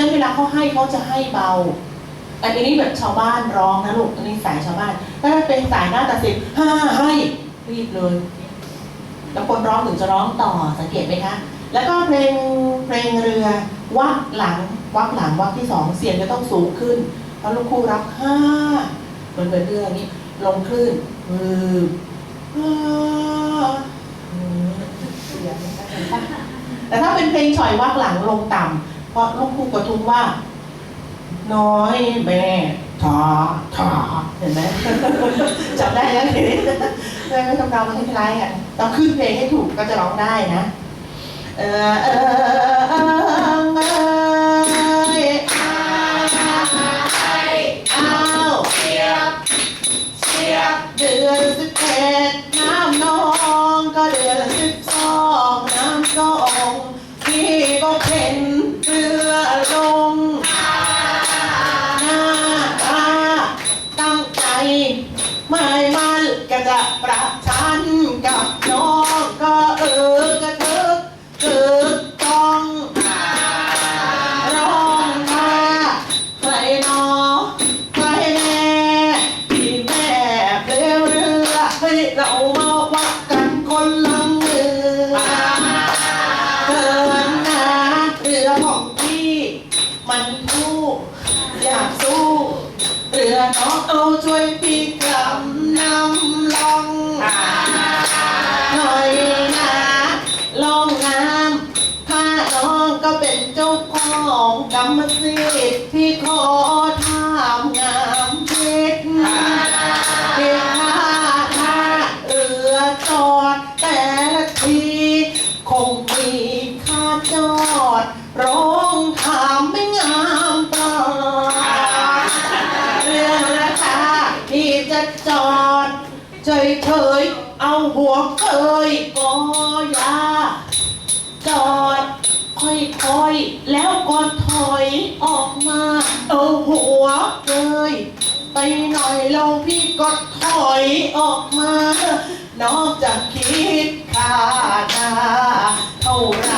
ฉะนั้นเวลาเขาให้เขาจะให้เบาแต่ทีนี้แบบชาวบ้านร้องนะลูกอันนี้สายชาวบ้านถ้าเป็นสายหน้าตัดสินห้าให้รีบเลย แล้วคนร้องถึงจะร้องต่อสังเกตไหมคะแล้วก็เพลงเพลงเรือวักหลังวักหลังวักที่สองเสียงจะต้องสูงขึ้นเพราะลูกคู่รับห้าเหมือนเหมือนเรือนี้ลงคลื่นมือห้าเสียงแต่ถ้าเป็นเพลงฉ่อยวักหลังลงต่ำ เพราะลูกคู่กระทุ้งว่า น้อยแม่ทาทาเห็นไหมจำได้แล้วเห็นแม่ไม่ทำนองมันคล้ายๆกันต้องขึ้นเพลงให้ถูกก็จะร้องได้นะเออเออเออเอออ้าวเสียบเสียบเดือนสิบเอ็ดน้ำนอง ยออกมา นอกจากคิดค่าหน้าเท่าไร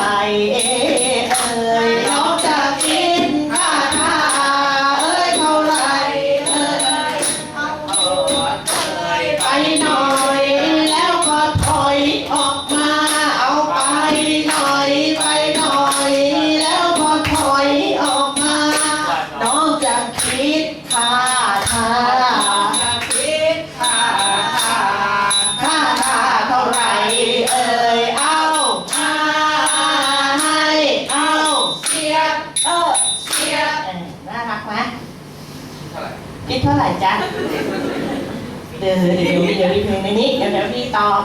เดี๋ยวเดี๋ยวเดี๋ยวมีเพลงในนี้เดี๋ยวเดี๋ยวพี่ตอบ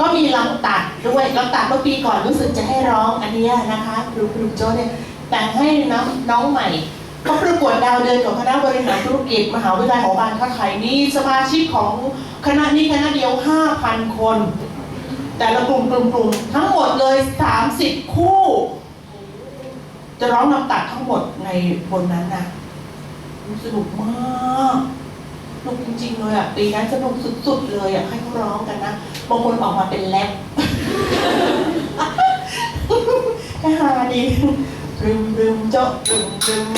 ก็มีลำตัดด้วยลำตัดเมื่อปีก่อนรู้สึกจะให้ร้องอันนี้นะคะครูครูโจ้เนี่ยแต่งให้น้องน้องใหม่เขาประกวดดาวเดือนของคณะบริหารธุรกิจมหาวิทยาลัยหอการค้าไทยมีสมาชิกของคณะนี้คณะเดียว 5,000 คน แต่ละกลุ่มกลุ่มกลุ่มทั้งหมดเลย 30 คู่ จะร้องลำตัดทั้งหมดในบนนั้นนะสนุกมาก นุกจริงๆเลยอะปีนั้นสนุกสุดๆเลยอะให้เขาร้องกันนะบางคนออกมาเป็นแรปก็ฮาดีรึมรึมเจาะรึมรึม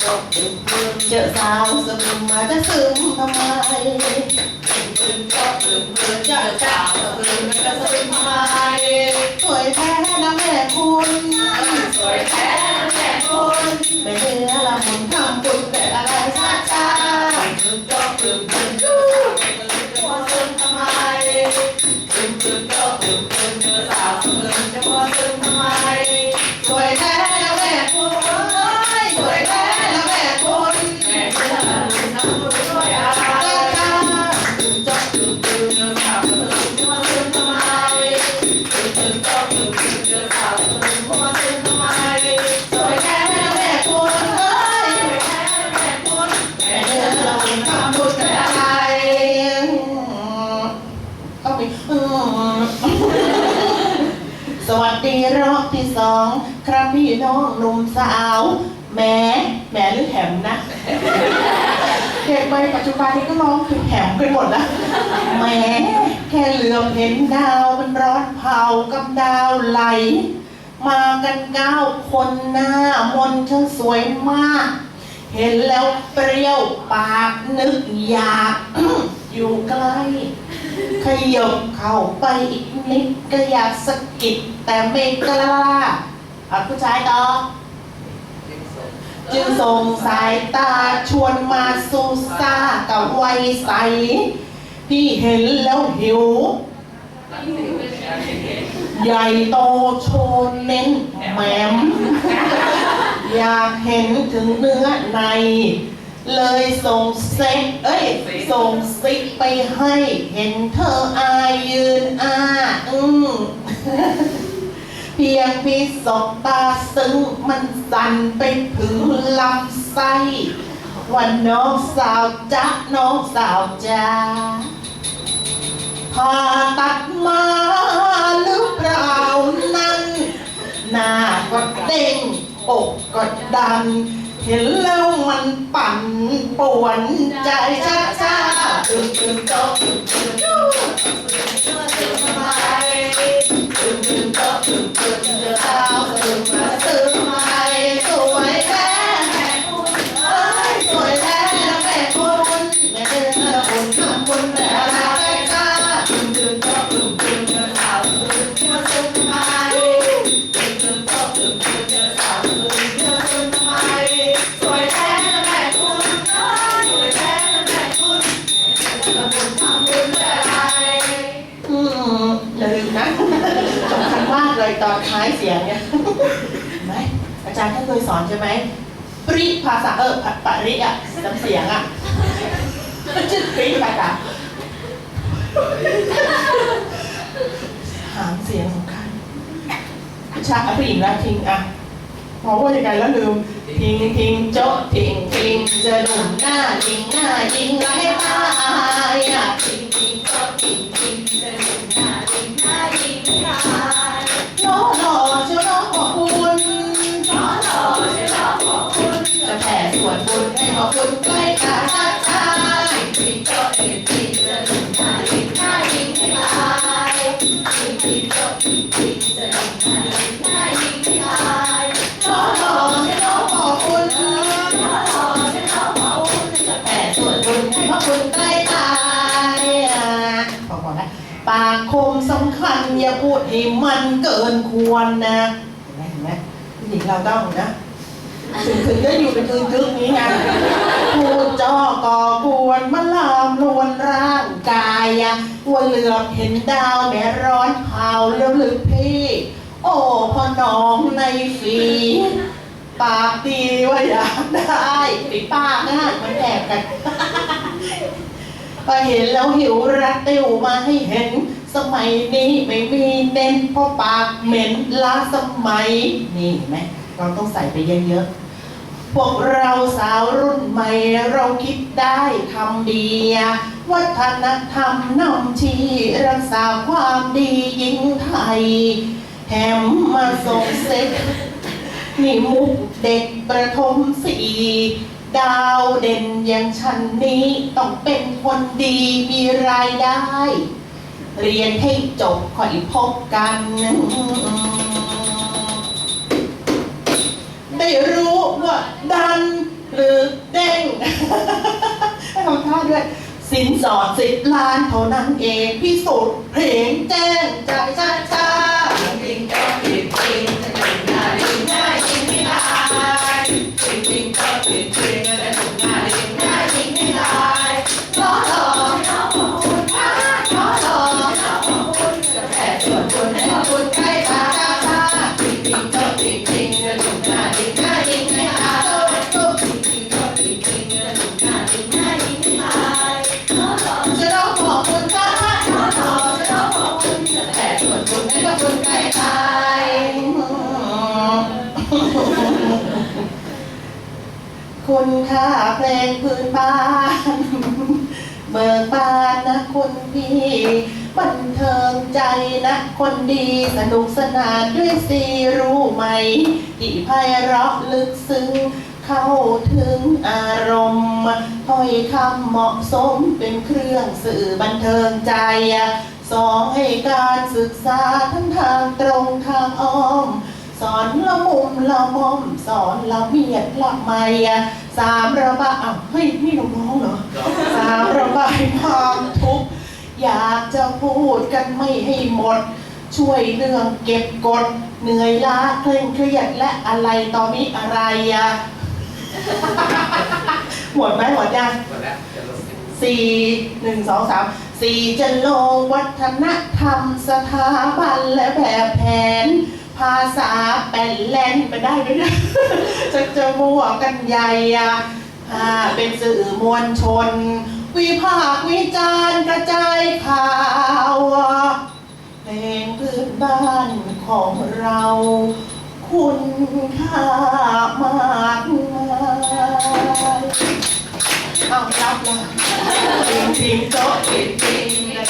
เจาะรึมรึมเจอสาวสมึมมาจะซึมทำไมรึมรึมเจาะรึมรึมเจอสาวสมึมมาจะซึมทำไม รอบที่สองครับพี่น้องหนุ่มสาวแหม่แหม่หรือแหมนะเด็กใหม่ปัจจุบันนี้ก็ร้องคือแหมกันหมดแล้วแหม่แค่เหลือมเห็นดาวมันร้อนเผากับดาวไหล มากันเก้าคนหน้ามนต์ช่างสวยมาก เห็นแล้วเปรี้ยวปากนึกอยากอยู่ใกล้ ขยบเข้าไปอีกนิดก็อยากสะกิดแต่ไม่กล้าอะผู้ชายต่อจึงส่งสายตาชวนมาสูซ่ากับวัยใสพี่เห็นแล้วหิว ใหญ่โตโชว์เน้นแหมม อยากเห็นถึงเนื้อใน เลยส่งเซ็กเอ้ย ส่งซิกไปให้ เห็นเธออายยืนอ้าอืมเพียงพี่สบตาซึ้งมันสั่นไปถึงลำไส้วันน้องสาวจ๊ะน้องสาวจ้าผ่าตัดมาหรือเปล่านั้น หน้าก็เด้งอกก็ดัน เห็นแล้วมันปั่นป่วนใจช้าช้าๆตึงตึงโตะตึงตึงโตะตึงตึงทำไมตึงตึงโตะตึง อนท้ายเสียงเนี่ยไหมอาจารย์ท่านเคยสอนใช่ไหมปริภาษาเออปปริอะน้ำเสียงอะชื่อปริภาษาหางเสียงสำคัญชายผู้หญิงแล้วทิ้งอะพอว่ายังไงแล้วลืมทิ้งทิ้งโจ๊ะทิ้งทิ้งจะหนุ่มหน้าทิ้งหน้าทิ้งไรตายอะทิ้งทิ้งโจ๊ะทิ้งทิ้งจะหนุ่มหน้าทิ้งหน้าทิ้งไร ล้อหล่อเชียวน้องขอบคุณล้อหล่อเชียวน้องขอบคุณจะแผ่ส่วนบุญให้ขอบคุณใกล้ตาชาชายทิ้งโจ๊ะทิ้งทิ้งจ คมสำคัญ อย่าพูดให้มันเกินควรนะเห็นไหมเห็นไหมผู้หญิงเราต้องนะถึงถึงจะอยู่เป็นคืนทึกนี้ไงพูดจอก่อกวนมาลามลวนร่างกายอะวันเหลือบเห็นดาวแม่ร้อนเผาแล้วลึกพี่ โอ้พ่อน้องในฝีปากดีว่าอยากได้ปีปากนะมันแอบกันพอเห็นแล้วหิวรักติวมาให้เห็น สมัยนี้ไม่มีเน้นเพราะปากเหม็นล้าสมัย นี่เห็นไหมเราต้องใส่ไปเยอะๆ พวกเราสาวรุ่นใหม่เราคิดได้ทำดี วัฒนธรรมนำชีรักษาความดียิ่งไทย แถมมาส่งเสร็จนี่มุกเด็กประถมสี่ดาวเด่นอย่างฉันนี้ต้องเป็นคนดีมีรายได้ เรียนให้จบค่อยพบกันได้รู้ว่าดันหรือเด้งให้ทำท่าด้วย สินสอดสิบล้านเท่านั้นเองพิสูจน์เพลงแจ้งใจชาช้าจริงก็ผิดจริงจะหนึ่งหน้าจริงหน้า คุณค่าเพลงพื้นบ้าน เบิกบานนะคุณพี่บันเทิงใจนะคนดีสนุกสนานด้วยซีรู้ไหมที่ไพเราะลึกซึ้งเข้าถึงอารมณ์ถ้อยคำเหมาะสมเป็นเครื่องสื่อบันเทิงใจสองให้การศึกษาทั้งทางตรงทางอ้อม สอนละมุมละมอมสอนละเมียดละไมอะสามระบายอ้าวเฮ้ยนี่น้องๆเหรอสามระบายความทุกข์อยากจะพูดกันไม่ให้หมด ช่วยเรื่องเก็บกด เหนื่อยล้าเคร่งเครียดและอะไรต่อมิอะไรอะหมดไหมหมดยังหมดแล้วจะลงสี่หนึ่งสองสามสี่จะลงวัฒนธรรมสถาบันและแบบแผน ภาษาแปลนแลนไปได้ไหมเนี่ยจะจะมั่วกันใหญ่อะอ่าเป็นสื่อมวลชน วิพากษ์วิจารณ์กระจายข่าวเพลงพื้นบ้านของเรา คุณค่ามากมายเอารับละจริงจริงๆโต๊ะจริงจริงๆเลย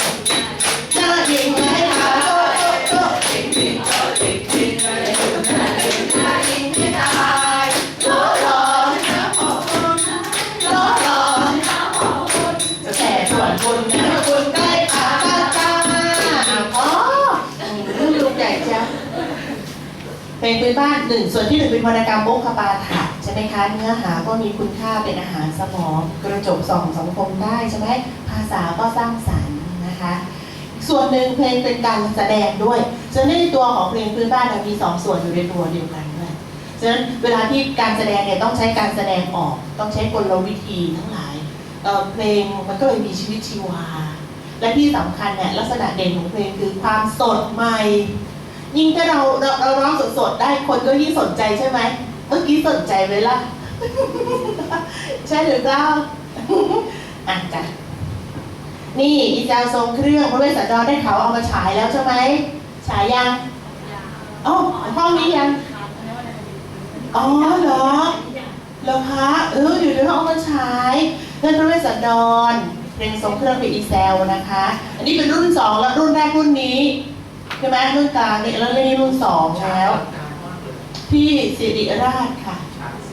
หน้าจริงไหมคะ ลงพื้นบ้านหนึ่งส่วนที่หนึ่งเป็นวรรณกรรมโมกขปาฐะใช่ไหมคะเนื้อหาก็มีคุณค่าเป็นอาหารสมองกระจกสองสังคมได้ใช่ไหมภาษาก็สร้างสรรค์นะคะ ส่วนหนึ่งเพลงเป็นการแสดงด้วยฉะนั้นในตัวของเพลงพื้นบ้านเนี่ยมีสองส่วนอยู่ในตัวเดียวกันด้วยฉะนั้นเวลาที่การแสดงเนี่ยต้องใช้การแสดงออก ต้องใช้กลวิธีทั้งหลายเเพลงมันก็เลยมีชีวิตชีวา และที่สำคัญเนี่ยลักษณะเด่นของเพลงคือความสดใหม่ ยิ่งถ้าเราเราเราร้องสดๆได้คนก็ยิ่งสนใจใช่ไหมเมื่อกี้สนใจไหมล่ะ ใช่หรือเปล่าอะจ้ะนี่อีจาทรงเครื่องพระเวสสันดรได้เขาวเอามาฉายแล้วใช่ไหมฉายยังอ๋อห้องนี้ยังอ๋อเหรอเหรอคะเอออยู่ในห้องมาฉายเรื่องพระเวสสันดรเพลงทรงเครื่องเป็นอีแซลนะคะ อันนี้เป็นรุ่นสองแล้วรุ่นแรกรุ่นนี้ ใช่ไหมรุ่นกลางนี่แล้วนี่รุ่นสองแล้ว ที่สิริราชค่ะ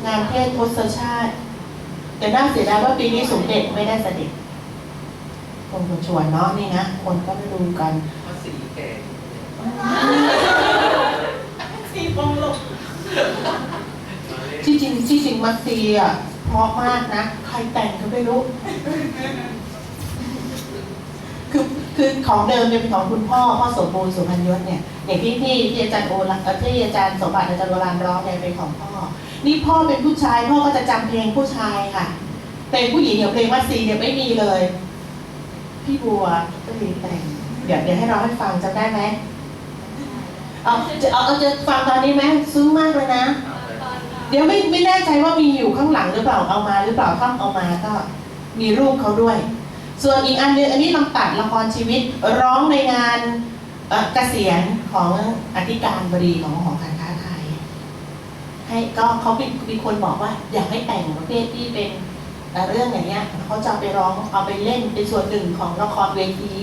งานเทศทศชาติ แต่น่าเสียดายว่าปีนี้สมเด็จไม่ได้เสด็จคงจะชวนเนาะนี่นะคนก็ไปดูกันภาษีแก่สีฟงลงที่จริงที่จริงมัสซีอะเพราะมากนะ ใครแต่งก็ไม่รู้ คือ คือของเดิมเป็นของคุณพ่อพ่อสมบูรณ์สุพรรณยศเนี่ยอย่างที่ที่ที่อาจารย์โอรักที่อาจารย์สมบัติอาจารย์โบราณร้องเนี่ยเป็นของพ่อ นี่พ่อเป็นผู้ชายพ่อก็จะจำเพลงผู้ชายค่ะเพลงผู้หญิงอย่างเพลงมัสซีเนี่ยไม่มีเลย พี่บัวก็มีแต่งเดี๋ยวเดี๋ยวให้เราให้ฟังจำได้ไหมเอาจะเอาเอาจะฟังตอนนี้ไหมซึ้งมากเลยนะ เดี๋ยวไม่ไม่แน่ใจว่ามีอยู่ข้างหลังหรือเปล่าเอามาหรือเปล่าถ้าเอามาก็มีรูปเขาด้วย ส่วนอีกอันหนึงอันนี้ลำตัดละครชีวิตร้องในงานเกษียณของอธิการบดีของหอการค้าไทย ให้ก็เขามีมีคนบอกว่าอยากให้แต่งประเภทที่เป็นเรื่องอย่างเงี้ยเขาจะไปร้องเอาไปเล่นเป็นส่วนหนึ่งของละครเวที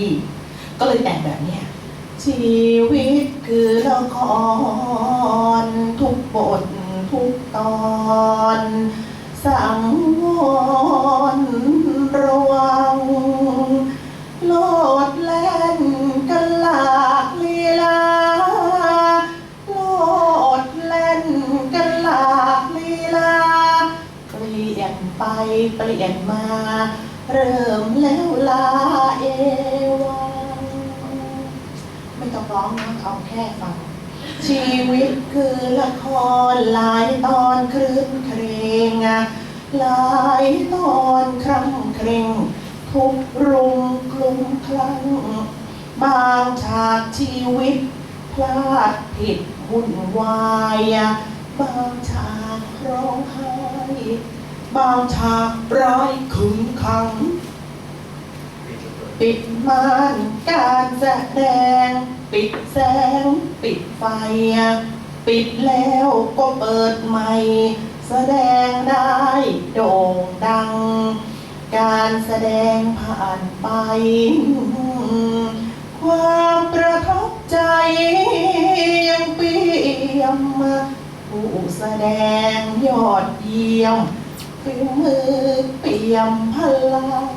ก็เลยแต่งแบบเนี้ยชีวิตคือละครทุกบททุกตอน สังวร ระวัง โลดแล่นกันหลากลีลา โลดแล่นกันหลากลีลา เปลี่ยนไปเปลี่ยนมา เริ่มแล้วลาเอวังไม่ต้องร้องนะเอาแค่ฟังชีวิตคือละครหลายตอนครื้นเครง หลายตอนครั่งเคร่งทุกรุงกลุ่มคลั่งบางฉากชีวิต พลาดผิดวุ่นวายบางฉากร้องไห้บางฉากร้ายขึงขัง ปิดม่านการแสดง ปิดแสง ปิดไฟ ปิดแล้วก็เปิดใหม่ แสดงได้โด่งดัง การแสดงผ่านไป ความประทับใจยังเปี่ยมผู้แสดงยอดเยี่ยมฝีมือเปี่ยมพลัง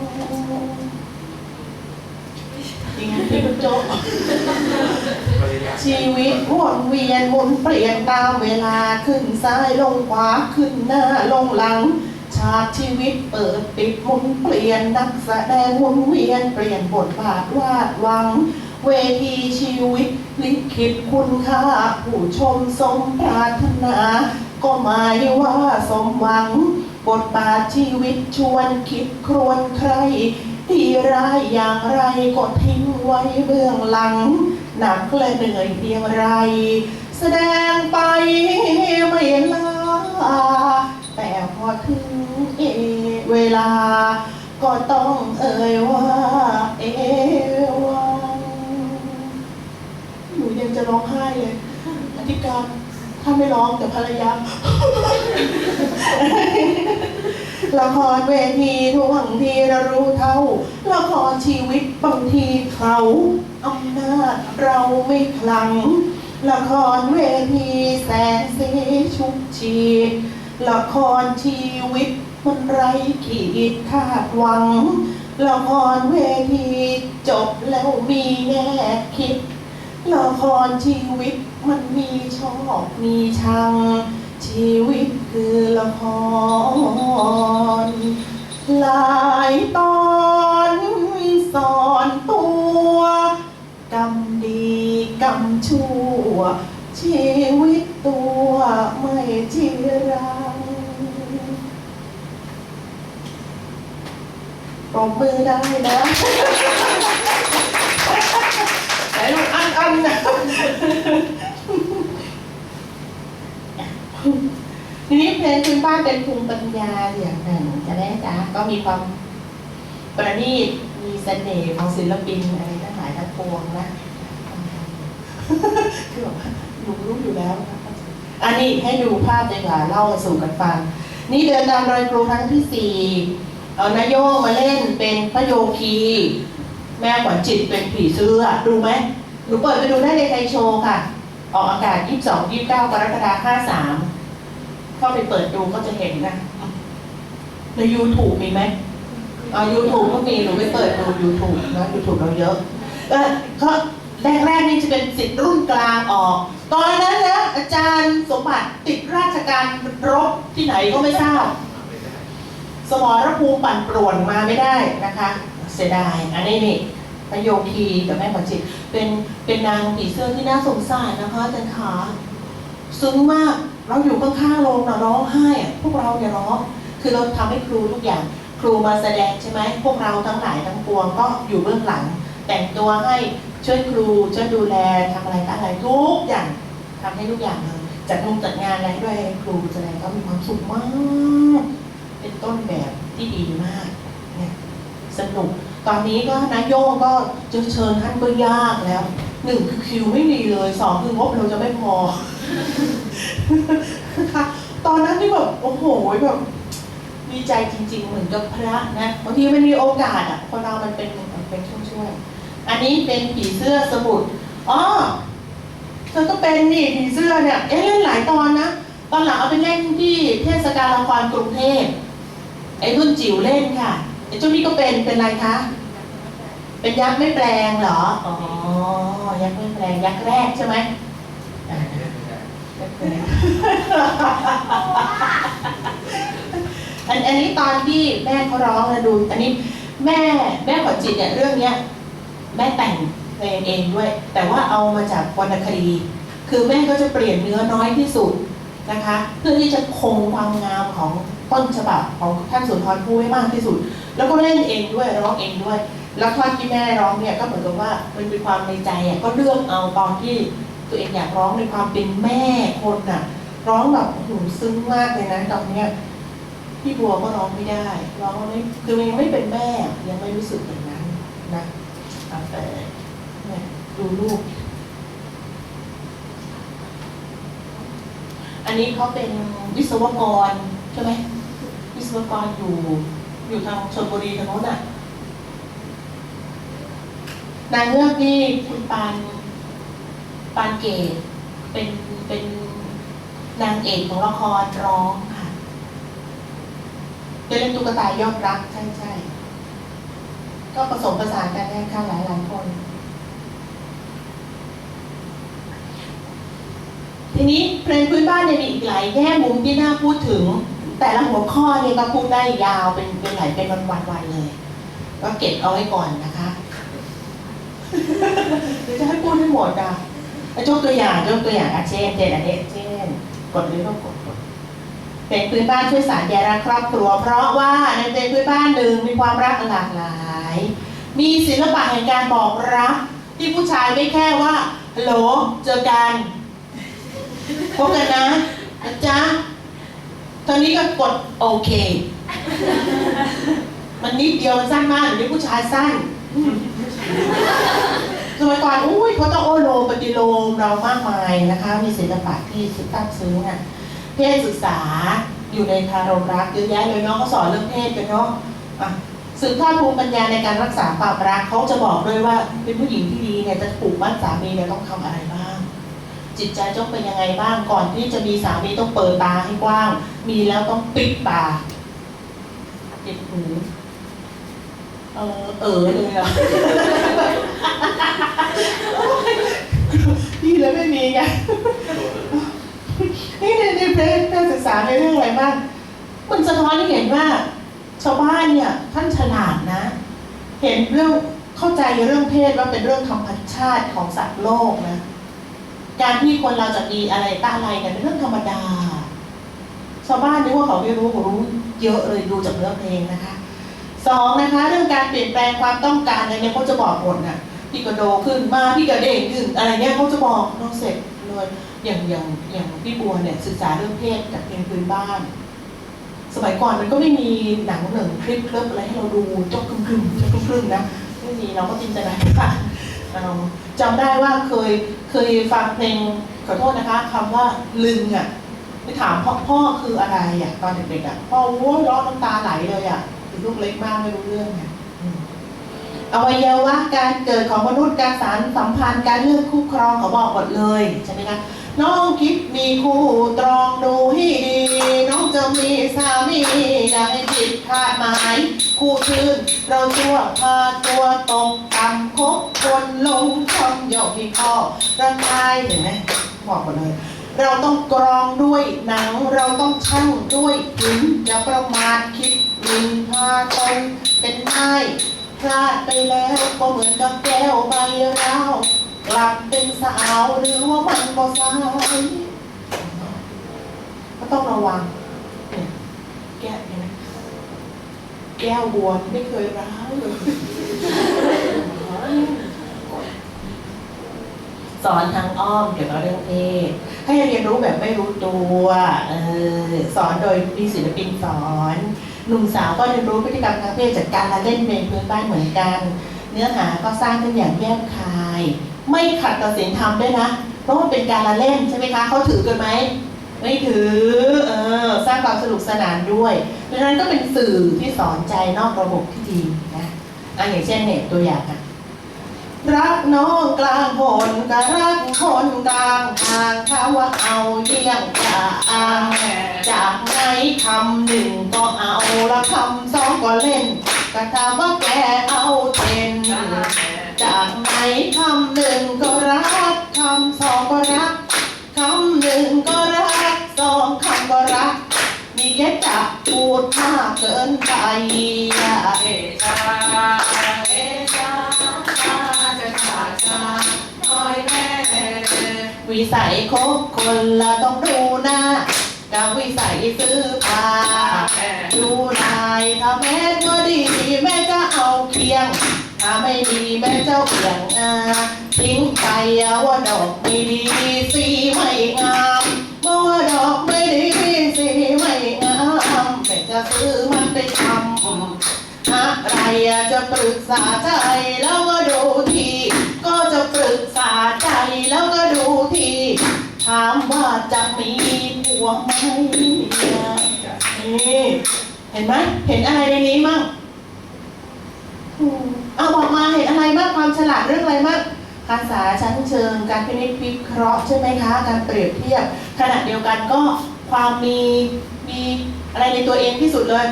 จริงพี่คุณโจ๊กชีวิตวนเวียนหมุนเปลี่ยนตามเวลาขึ้นซ้ายลงขวาขึ้นหน้าลงหลังฉากชีวิตเปิดปิดหมุนเปลี่ยนนักแสดงหมุนเวียนเปลี่ยนบทบาทวาดวัง เวทีชีวิตลิขิตคุณค่าผู้ชมสมปรารถนา ก็หมายว่าสมหวัง บทบาทชีวิตชวนคิดครวนใคร ดีร้ายอย่างไรก็ทิ้งไว้เบื้องหลัง หนักและเหนื่อยเพียงไร แสดงไปไม่ลาแต่พอถึงเเวลา ก็ต้องเอ่ยว่าเอวังหนูยังจะร้องไห้เลยอธิการถ้าไม่ร้องแต่ภรรยา ละครเวทีทุกบางทีเรารู้เท่า ละครชีวิตบางทีเขาอำนาจเราไม่คลัง ละครเวทีแสนเสีชุกชีดละครชีวิตมันไรขีดคาดหวัง ละครเวทีจบแล้วมีแง่คิด ละครชีวิตมันมีชอบมีชัง ชีวิตคือละคร หลายตอนสอนตัว กรรมดีกรรมชั่ว ชีวิตตัวไม่จีรังปรบมือได้นะไหนลูกอันอันนะ ทีนี้เพลงคุณป้าเป็นภูมิปัญญาอย่างหนึ่งจะได้จ๊ะก็มีความประณีตมีเสน่ห์ของศิลปินอะไรทั้งหลายทั้งปวงนะคือแบบว่าหนูรู้อยู่แล้วนะอันนี้ให้ดูภาพดีกว่าเล่าสู่กันฟัง นี่เดินตามรอยครูครั้งที่สี่เอานายโยมาเล่นเป็นพระโยคี แม่ขวัญจิตเป็นผีเสื้อ ดูไหมหนูเปิดไปดูได้ในไทยโชว์ค่ะ ออกอากาศ 22 29 กรกฎาคม53 เข้าไปเปิดดูก็จะเห็นนะใน YouTube มีไหมอ๋อ YouTube ก็มีหนูไปเปิดดู YouTube นะ YouTube เราเยอะ เออเขาแรกๆนี่จะเป็นสิทธิ์รุ่นกลางออก ตอนนั้นนะอาจารย์สมบัติติดราชการรบที่ไหนก็ไม่ทราบ สมรภูมิปั่นป่วนมาไม่ได้นะคะ เสียดาย อันนี้นี่พระโยคีกับแม่ขวัญจิต เป็นเป็นนางผีเสื้อที่น่าสงสารนะคะอาจารย์ขา ซึ้งมาก เราอยู่ข้างๆโรงนะร้องไห้อะพวกเราเนี่ยร้องคือเราทำให้ครูทุกอย่าง ครูมาแสดงใช่ไหมพวกเราทั้งหลายทั้งปวงก็อยู่เบื้องหลัง แต่งตัวให้ช่วยครูช่วยดูแลทำอะไรต่ออะไรทุกอย่างทำให้ทุกอย่างเลยจัดงงจัดงานอะไรด้วยครูแสดงก็มีความสุขมาก เป็นต้นแบบที่ดีมากเนี่ยสนุกตอนนี้ก็นายโยก็จะเชิญท่านก็ยากแล้วหนึ่งคือคิวไม่มีเลยสองคืองบเราจะไม่พอ ค่ะตอนนั้นนี่แบบโอ้โหแบบดีใจจริง ๆ เหมือนกับพระนะบางทีมันมีโอกาสอะคนเรามันเป็นมันเป็นช่วยอันนี้เป็นผีเสื้อสมุทรอ๋อเธอก็เป็นนี่ผีเสื้อเนี่ยเอ๊ะเล่นหลายตอนนะตอนหลังเอาไปเล่นที่เทศกาลละครกรุงเทพไอ้รุ่นจิ๋วเล่นค่ะไอ้เจ้านี่ก็เป็นเป็นอะไรคะเป็นยักษ์ไม่แปลงเหรอ อ๋อ ยักษ์ไม่แปลงยักษ์แรกใช่ไหม อันอันนี้ตอนที่แม่เขาร้องนะดู อันนี้แม่แม่ขอจิตเนี่ยเรื่องเนี้ย แม่แต่งเพลงเองด้วย แต่ว่าเอามาจากวรรณคดี คือแม่ก็จะเปลี่ยนเนื้อน้อยที่สุดนะคะ เพื่อที่จะคงความงามของต้นฉบับของท่านสุนทรภู่ให้มากที่สุด แล้วก็เล่นเองด้วยร้องเองด้วย แล้วท่อนที่แม่ร้องเนี่ยก็เหมือนกับว่ามันเป็นความในใจอะก็เลือกเอาตอนที่ ตัวเองอยากร้องในความเป็นแม่คนอะ ร้องแบบโอ้โหซึ้งมากเลยนะตอนเนี้ยพี่บัวก็ร้องไม่ได้ ร้องไม่คือยังไม่เป็นแม่ ยังไม่รู้สึกอย่างนั้นนะแต่เนี่ยดูลูก อันนี้เขาเป็นวิศวกรใช่ไหมวิศวกรอยู่ อยู่ทางชลบุรีทางโน้นอะนางเงือกนี่คุณปาน ปานเกตเป็นเป็นนางเอกของละครร้องค่ะจะเล่นตุ๊กตายอดรักใช่ใช่ก็ผสมผสานกันได้ค่ะหลายหลายคน ทีนี้เพลงพื้นบ้านเนี่ยมีอีกหลายแง่มุมที่น่าพูดถึง แต่ละหัวข้อเนี่ยก็พูดได้ยาวเป็นเป็นหลายเป็นวันวันเลย ก็เก็บเอาไว้ก่อนนะคะ เดี๋ยวจะให้พูดให้หมดอะ ยกตัวอย่างยกตัวอย่างอาเช่นเช่นอันนี้เช่นกดหรือต้องกดกดเป็นพื้นบ้านช่วยสารแยรักครอบครัว เพราะว่าในเพลงพื้นบ้านหนึ่งมีความรักหลากหลาย มีศิลปะแห่งการบอกรัก ที่ผู้ชายไม่แค่ว่าฮัลโหลเจอกันพบกันนะนะจ๊ะตอนนี้ก็กดโอเค มันนิดเดียวมันสั้นมากเดี๋ยวนี้ผู้ชายสั้น มัยก่อนอุ้ยเขาต้องโอโลปฏิโลมเรามากมายนะคะ มีศิลปะที่สุดตั้งซึ้งอะเพศศึกษาอยู่ในคารมรักเยอะแยะเลยเนาะเขาสอนเรื่องเพศกันเนาะสืบทอดภูมิปัญญาในการรักษาความรักเขาจะบอกด้วยว่าเป็นผู้หญิงที่ดีเนี่ยจะปลูกบ้านสามีเนี่ยต้องทำอะไรบ้าง จิตใจต้องเป็นยังไงบ้างก่อนที่จะมีสามีต้องเปิดตาให้กว้าง มีแล้วต้องปิดตาปิดหู เออเออเลยอะพี่แล้วไม่มีไงนี่ในในเพลงการศึกษาในเรื่องอะไรบ้างมันสะท้อนให้เห็นว่า ชาวบ้านเนี่ยท่านฉลาดนะ เห็นเรื่องเข้าใจเรื่องเพศว่าเป็นเรื่องธรรมชาติของสัตว์โลกนะ การที่คนเราจะมีอะไรต้าอะไรเนี่ยเป็นเรื่องธรรมดา ชาวบ้านนึกว่าเขาไม่รู้เขารู้เยอะเลยดูจากเนื้อเพลงนะคะ สองนะคะเรื่องการเปลี่ยนแปลงความต้องการอะไรเนี่ยเขาจะบอกหมดน่ะพี่กระโดขึ้นมาพี่กระเด้งขึ้นอะไรเนี่ยเขาจะบอกน้องเสร็จเลยอย่างอย่างอย่างพี่บัวเนี่ยศึกษาเรื่องเพศจากเพลงพื้นบ้าน สมัยก่อนมันก็ไม่มีหนังหนึ่งคลิปเคลิปอะไรให้เราดูจกครึ่งครึ่งจกครึ่งครึ่งๆนะไม่มีเราก็จินตนาการจำได้ว่าเคยเคยฟังเพลงขอโทษนะคะคำว่าลึงอะไปถามพ่อพ่อคืออะไรอะตอนเด็กๆอะพ่อโว้ยร้องน้ำตาไหลเลยอะ ลูกเล็กมากไม่รู้เรื่องไงอวัยวะการเกิดของมนุษย์การสารสัมพันธ์การเลือกคู่ครองเขาบอกหมดเลยใช่ไหมคะน้องคิดมีคู่ตรองดูให้ดี น้องจะมีสามีอย่าให้ผิดคาดหมาย คู่ชื่นเราชั่วพาตัวตกต่ำคบคนลงคำยอกที่คอร่างกายเห็นไหมบอกหมดเลย เราต้องกรองด้วยหนัง เราต้องชั่งด้วยหินอย่าประมาทคิดมินพาตนเป็นไม้พลาดไปแล้วก็เหมือนกับแก้วใบเร้ากลับเป็นสาวหรือว่ามันก็สายก็ต้องระวังแก้วเนไหมแก้วบัวไม่เคยร้าวเลย สอนทางอ้อมเกี่ยวกับเรื่องเพศให้เรียนรู้แบบไม่รู้ตัวเออสอนโดยมีศิลปินสอนหนุ่มสาวก็เรียนรู้พฤติกรรมทางเพศจากการละเล่นเพลงพื้นบ้านเหมือนกัน เนื้อหาก็สร้างขึ้นอย่างแยบคาย ไม่ขัดต่อศีลธรรมด้วยนะเพราะว่าเป็นการละเล่นใช่ไหมคะเขาถือกันไหมไม่ถือเออสร้างความสนุกสนานด้วยดังนั้นก็เป็นสื่อที่สอนใจนอกระบบที่ดีนะอะอย่างเช่นเนี่ยตัวอย่างอะ รักน้องกลางหนก็รักคนกลางทางถ้าว่าเอาเยี่ยงจะอ้างจากไหนคำหนึ่งก็เอาละคำสองก็เล่นก็ถามว่าแกเอาเทนจากไหนคำหนึ่งก็รักคำสองก็รักคำหนึ่งก็รักสองคำก็รักมีแค่จะพูดมากเกินไปอะเอชาเอชา วิสัยคบคนละต้องดูหน้ากับวิสัยซื้อผ้าดูนายถ้าแม่ก็ดีแม่จะเอาเคียง ถ้าไม่ดีแม่เจ้าเบี่ยงอาทิ้งไปว่าดอกไม่ดีสีไม่งามเมื่อว่าดอกไม่ดีสีไม่งามแม่จะซื้อมันไปทำอะไรจะปรึกษาใจแล้วก็ดูที ถามว่าจะมีผัวไหมนี่เห็นไหมเห็นอะไรในนี้มั่งเอาบอกมาเห็นอะไรบ้างความฉลาดเรื่องอะไรบ้างภาษาชั้นเชิง การพินิจพิเคราะห์ใช่ไหมคะ การเปรียบเทียบขณะเดียวกันก็ความมีมีอะไรในตัวเองที่สุดเลย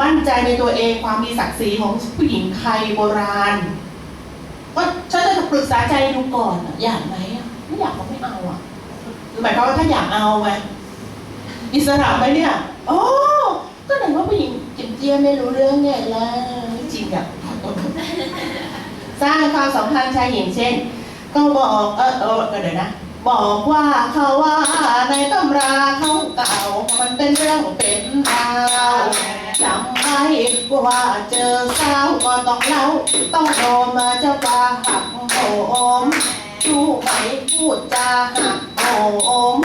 มั่นใจในตัวเองความมีศักดิ์ศรีของผู้หญิงไทยโบราณว่าฉันจะปรึกษาใจดูก่อนอยากไหมไม่อยากก็ไม่เอาอะ หมายความว่าถ้าอยากเอาไหมอิสระไหมเนี่ยโอ๋อก็ไหนว่าผู้หญิงจิ๋มเจียไม่รู้เรื่องไงล่ะจริงอะสร้างความสัมพันธ์ชายหญิงเช่น ก็บอกเออเออเดี๋ยวนะ บอกว่าเขาว่าในตำราเขาเก่า มันเป็นเรื่องเป็นราวจำไว้ว่าเจอสาวก็ต้องเล่าต้องโดนมาเจ้าปลาหักโหมรู้ไหมพูดจาหัก โหม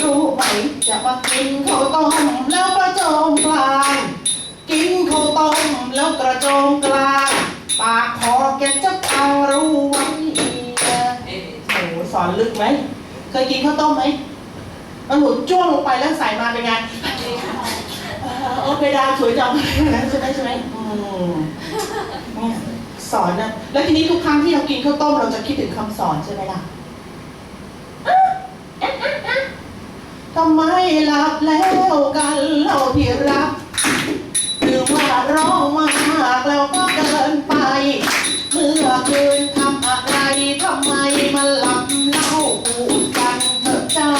รู้ไหมจะมากินข้าวต้มแล้วกระโจมกลางกินข้าวต้มแล้วกระโจมกลางปากคอแกจะพังรู้ไว้โอ้โหสอนลึกไหมเคยกินข้าวต้มไหมแล้วหนูจ้วงลงไปแล้วใส่มาเป็นไงเออโอเคดาสวยจังใช่ไหมใช่ไหมอืมสอนนะแล้วทีนี้ทุกครั้งที่เรากินข้าวต้มเราจะคิดถึงคำสอนใช่ไหมล่ะทำ ไมหลับแล้วกันเล่าที่รักหรือว่าร้องมากแล้วก็เกินไป เมื่อคืนทำอะไรทำไมมันหลับเล่าพูกันเถอะเจ้า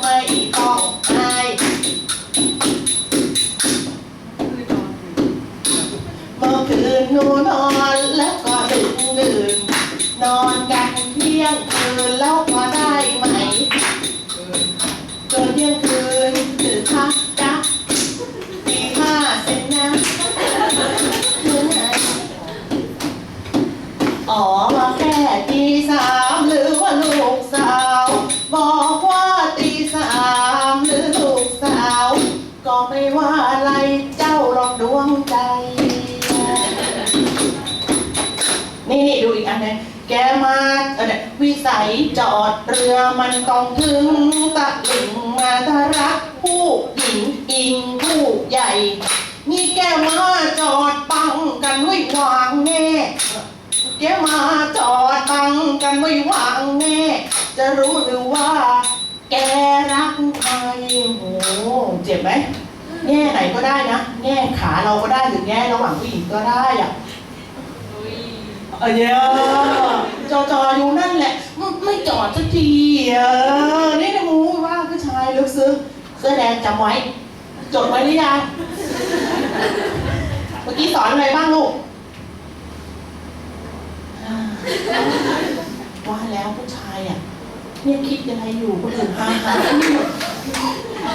ไม่ต้องอายเมื่อคืนหนูนอนแล้วก็ดึกดื่นนอนกันเที่ยงคืนแล้วพอได้มเสัยจอดเรือมันต้องถึงตะลิงมาถ้ารักผู้หญิงอิงผู้ใหญ่ มีแกมาจอดปังกันไว้วางแน่แกมาจอดตังกันไม่วางแน่ จะรู้หรือว่า แกรักใครโอ้โหเจ็บไหมแง่ไหนก็ได้นะ แง่ขาเราก็ได้หรือแง่ระหว่างผู้หญิงก็ได้อะ เออเนี่ยจอจออยู่นั่นแหละ ไม่ไม่จอดสักทีเออนี่นะมูว่าผู้ชายลึกซึ้งเสื้อแดงจำไว้ จดไว้หรือยังเมื่อกี้สอนอะไรบ้างลูกว่าแล้วผู้ชายอะเนี่ยคิดยังไงอยู่คนอื่นหาหา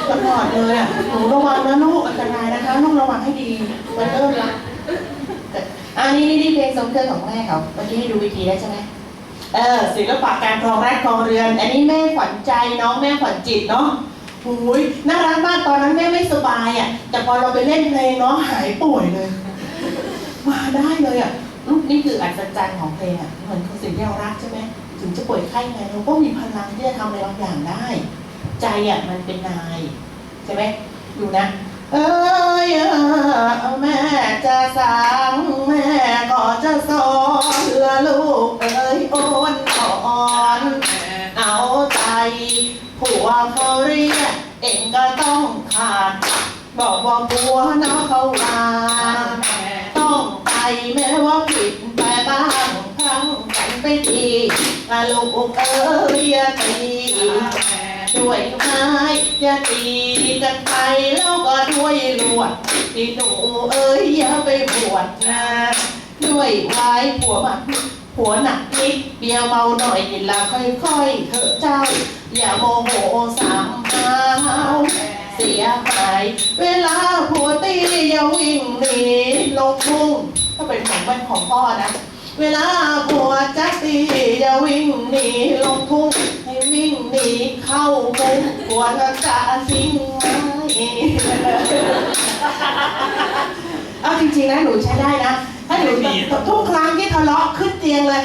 ตลอดเลยอะหนูระวังนะลูกอันตรายนะคะลูกระวังให้ดีมันเริ่มละ อันนี้นี่นี่เพลงสมเกินของแม่เขาเมื่อกี้ให้ดูวิธีได้ใช่ไหมเออศิลปะการครองแรกครองเรือน อันนี้แม่ขวัญใจน้องแม่ขวัญจิตเนาะหูยน่ารักมากตอนนั้นแม่ไม่สบายอะ แต่พอเราไปเล่นเพลงเนาะหายป่วยเลย มาได้เลยอะลูกนี่คืออัศจรรย์ของเพลงอะเหมือนสิ่งที่เรารักใช่ไหมถึงจะป่วยไข้ไงเราก็มีพลังที่จะทำอะไรบางอย่างได้ ใจอะมันเป็นนายใช่ไหมดูนะ เอ้ยเอ้อแม่จะสั่งแม่ก็จะสอนเพื่อลูกเอ้ยโอนอ่อนเอาใจผัวเขาเรียกเองก็ต้องขาด บอกว่าผัวน้องเขาลาต้องไปแม้ว่าผิดไปบ้างครั้งกันไปทีลูกเอ้ยตี ด้วยไม้อย่าตีกันไปแล้วก็ด้วยลวดที่หนูเอ้ยอย่าไปบวชนะด้วยไว้ผัวมันหัวหนักนิดเดียวเบาหน่อยละค่อยๆเถอะเจ้า อย่าโมโหสามหาเสียหาย เวลาผัวตีอย่าวิ่งหนีลงทุ่งถ้าเป็นของบ้านของพ่อนะ เวลาผัวจะตีอย่าวิ่งหนีลงทุ่ง นีเข้ามุ้งผัวจะจะทิ้งไม้เอาจริงๆนะหนูใช้ได้นะ ถ้าหนูทุกครั้งที่ทะเลาะขึ้นเตียงเลย